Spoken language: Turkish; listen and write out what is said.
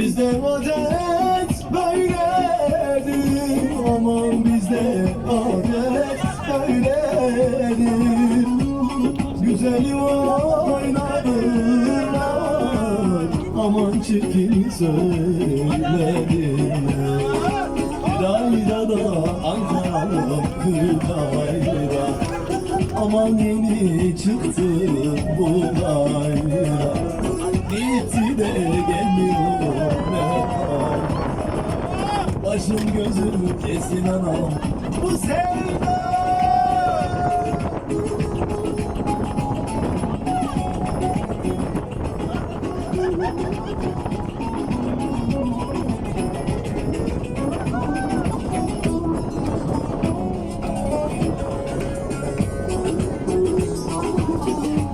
Bizde adet böyledir Aman bizde adet böyledir Güzeli oynadırlar. Aman çirkin söylediler. Kırayda da Ankara'nın kırayda Aman yeni çıktı bu bayra Gitti de gelmiyor Başım gözüm kesin anam. Bu sevda.